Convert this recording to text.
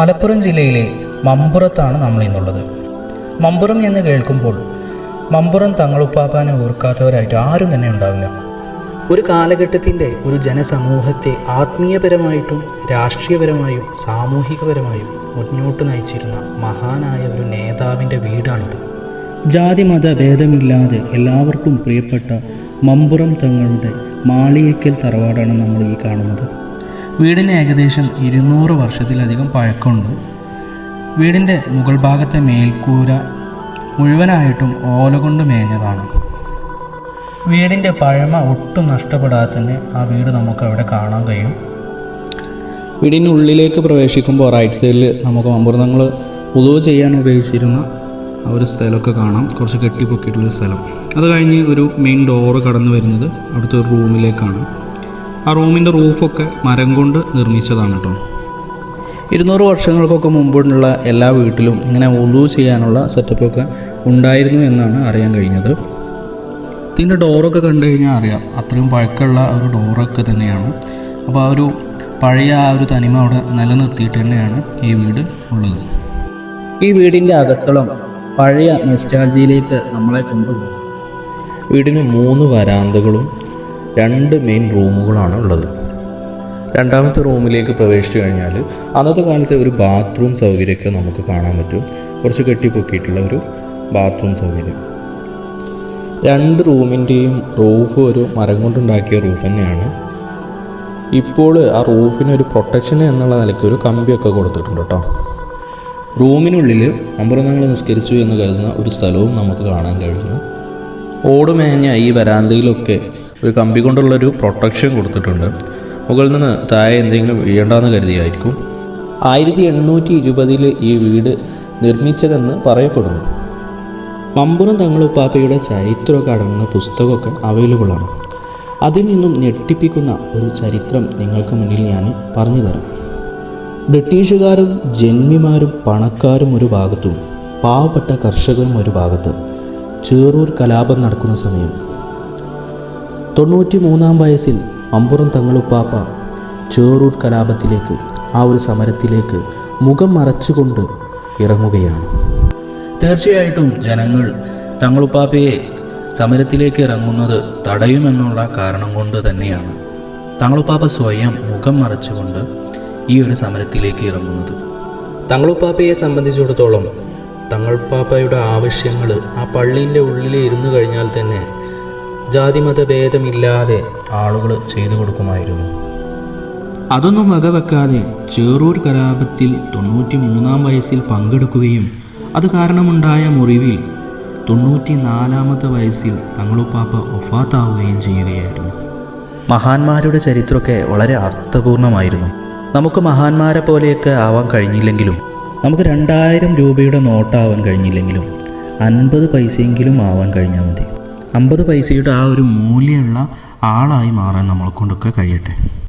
മലപ്പുറം ജില്ലയിലെ മമ്പുറത്താണ് നമ്മൾ ഇന്നുള്ളത്. മമ്പുറം എന്ന് കേൾക്കുമ്പോൾ മമ്പുറം തങ്ങളുപ്പാപ്പാനെ ഓർക്കാത്തവരായിട്ട് ആരും തന്നെ ഉണ്ടാവില്ല. ഒരു കാലഘട്ടത്തിന്റെ ഒരു ജനസമൂഹത്തെ ആത്മീയപരമായിട്ടും രാഷ്ട്രീയപരമായും സാമൂഹികപരമായും മുന്നോട്ട് നയിച്ചിരുന്ന മഹാനായ ഒരു നേതാവിന്റെ വീടാണിത്. ജാതിമത ഭേദമില്ലാതെ എല്ലാവർക്കും പ്രിയപ്പെട്ട മമ്പുറം തങ്ങളുടെ മാളിയക്കൽ തറവാടാണ് നമ്മൾ ഈ കാണുന്നത്. വീടിന് ഏകദേശം ഇരുന്നൂറ് വർഷത്തിലധികം പഴക്കമുണ്ട്. വീടിന്റെ മുകൾ ഭാഗത്തെ മേൽക്കൂര മുഴുവനായിട്ടും ഓല കൊണ്ട് മേഞ്ഞതാണ്. വീടിന്റെ പഴമ ഒട്ടും നഷ്ടപ്പെടാതെ തന്നെ ആ വീട് നമുക്ക് അവിടെ കാണാൻ കഴിയും. വീടിനുള്ളിലേക്ക് പ്രവേശിക്കുമ്പോൾ റൈറ്റ് സൈഡിൽ നമുക്ക് മമ്പുറങ്ങൾ ഉദവ് ചെയ്യാൻ ഉപയോഗിച്ചിരുന്ന ആ ഒരു സ്ഥലമൊക്കെ കാണാം. കുറച്ച് കെട്ടിപ്പൊക്കിയിട്ടുള്ളൊരു സ്ഥലം. അത് കഴിഞ്ഞ് ഒരു മെയിൻ ഡോറ് കടന്നു വരുന്നത് അവിടുത്തെ ഒരു റൂമിലേക്കാണ് ആ റൂമിന്റെ റൂഫൊക്കെ മരം കൊണ്ട് നിർമ്മിച്ചതാണ് കേട്ടോ. ഇരുന്നൂറ് വർഷങ്ങൾക്കൊക്കെ മുമ്പുള്ള എല്ലാ വീട്ടിലും ഇങ്ങനെ ഉളു ചെയ്യാനുള്ള സെറ്റപ്പൊക്കെ ഉണ്ടായിരുന്നു എന്നാണ് അറിയാൻ കഴിഞ്ഞത്. ഇതിന്റെ ഡോറൊക്കെ കണ്ടു കഴിഞ്ഞാൽ അറിയാം അത്രയും പഴക്കമുള്ള ഒരു ഡോറൊക്കെ തന്നെയാണ്. അപ്പോൾ ആ ഒരു പഴയ ആ ഒരു തനിമ അവിടെ നിലനിർത്തിയിട്ട് തന്നെയാണ് ഈ വീട് ഉള്ളത്. ഈ വീടിന്റെ അകത്തളം പഴയ നെസ്റ്റാൾജിയിലേക്ക് നമ്മളെ കൊണ്ടുപോകും. വീടിന് മൂന്ന് വരാന്തകളും രണ്ട് മെയിൻ റൂമുകളാണ് ഉള്ളത്. രണ്ടാമത്തെ റൂമിലേക്ക് പ്രവേശിച്ചു കഴിഞ്ഞാൽ അന്നത്തെ കാലത്തെ ഒരു ബാത്റൂം സൗകര്യമൊക്കെ നമുക്ക് കാണാൻ പറ്റും. കുറച്ച് കെട്ടിപ്പൊക്കിയിട്ടുള്ള ഒരു ബാത്റൂം സൗകര്യം. രണ്ട് റൂമിന്റെയും റൂഫ് ഒരു മരം കൊണ്ടുണ്ടാക്കിയ റൂഫ് തന്നെയാണ്. ഇപ്പോൾ ആ റൂഫിന് ഒരു പ്രൊട്ടക്ഷൻ എന്നുള്ള നിലയ്ക്ക് ഒരു കമ്പിയൊക്കെ കൊടുത്തിട്ടുണ്ട് കേട്ടോ. റൂമിനുള്ളിൽ അമ്പുറങ്ങൾ നിസ്കരിച്ചു എന്ന് കരുതുന്ന ഒരു സ്ഥലവും നമുക്ക് കാണാൻ കഴിഞ്ഞു. ഓടുമേഞ്ഞ ഈ വരാന്തയിലൊക്കെ ഒരു കമ്പി കൊണ്ടുള്ളൊരു പ്രൊട്ടക്ഷൻ കൊടുത്തിട്ടുണ്ട്. മുകളിൽ നിന്ന് താഴെ എന്തെങ്കിലും വീഴണ്ടെന്ന് കരുതിയായിരിക്കും. ആയിരത്തി എണ്ണൂറ്റി ഇരുപതിൽ ഈ വീട് നിർമ്മിച്ചതെന്ന് പറയപ്പെടുന്നു. മമ്പുറം തങ്ങളുപ്പാപ്പയുടെ ചരിത്രമൊക്കെ അടങ്ങുന്ന പുസ്തകമൊക്കെ അവൈലബിൾ ആണ്. അതിൽ നിന്നും ഞെട്ടിപ്പിക്കുന്ന ഒരു ചരിത്രം നിങ്ങൾക്ക് മുന്നിൽ ഞാൻ പറഞ്ഞു തരാം ബ്രിട്ടീഷുകാരും ജന്മിമാരും പണക്കാരും ഒരു ഭാഗത്തും പാവപ്പെട്ട കർഷകരും ഒരു ഭാഗത്തും. ചേറൂർ കലാപം നടക്കുന്ന സമയം. തൊണ്ണൂറ്റി മൂന്നാം വയസ്സിൽ അമ്പുറം തങ്ങളുപ്പാപ്പ ചേറൂർ കലാപത്തിലേക്ക് ആ ഒരു സമരത്തിലേക്ക് മുഖം മറച്ചുകൊണ്ട് ഇറങ്ങുകയാണ്. തീർച്ചയായിട്ടും ജനങ്ങൾ തങ്ങളുപ്പാപ്പയെ സമരത്തിലേക്ക് ഇറങ്ങുന്നത് തടയുമെന്നുള്ള കാരണം കൊണ്ട് തന്നെയാണ് തങ്ങളുപ്പാപ്പ സ്വയം മുഖം മറച്ചുകൊണ്ട് ഈ ഒരു സമരത്തിലേക്ക് ഇറങ്ങുന്നത്. തങ്ങളുപ്പാപ്പയെ സംബന്ധിച്ചിടത്തോളം തങ്ങളുപ്പാപ്പയുടെ ആവശ്യങ്ങൾ ആ പള്ളിന്റെ ഉള്ളിൽ ഇരുന്നു കഴിഞ്ഞാൽ തന്നെ ജാതിമത ഭേദമില്ലാതെ ആളുകൾ ചെയ്തു കൊടുക്കുമായിരുന്നു. അതൊന്നും വകവെക്കാതെ ചേറൂർ കലാപത്തിൽ തൊണ്ണൂറ്റി മൂന്നാം വയസ്സിൽ പങ്കെടുക്കുകയും അത് കാരണമുണ്ടായ മുറിവിൽ തൊണ്ണൂറ്റി നാലാമത്തെ വയസ്സിൽ തങ്ങളുപ്പാപ്പ ഒഫാത്താവുകയും ചെയ്യുകയായിരുന്നു. മഹാന്മാരുടെ ചരിത്രമൊക്കെ വളരെ അർത്ഥപൂർണമായിരുന്നു. നമുക്ക് മഹാന്മാരെ പോലെയൊക്കെ ആവാൻ കഴിഞ്ഞില്ലെങ്കിലും നമുക്ക് രണ്ടായിരം രൂപയുടെ നോട്ടാവാൻ കഴിഞ്ഞില്ലെങ്കിലും അൻപത് പൈസയെങ്കിലും ആവാൻ കഴിഞ്ഞാൽ മതി. അമ്പത് പൈസയുടെ ആ ഒരു മൂല്യമുള്ള ആളായി മാറാൻ നമ്മളെ കൊണ്ടൊക്കെ കഴിയട്ടെ.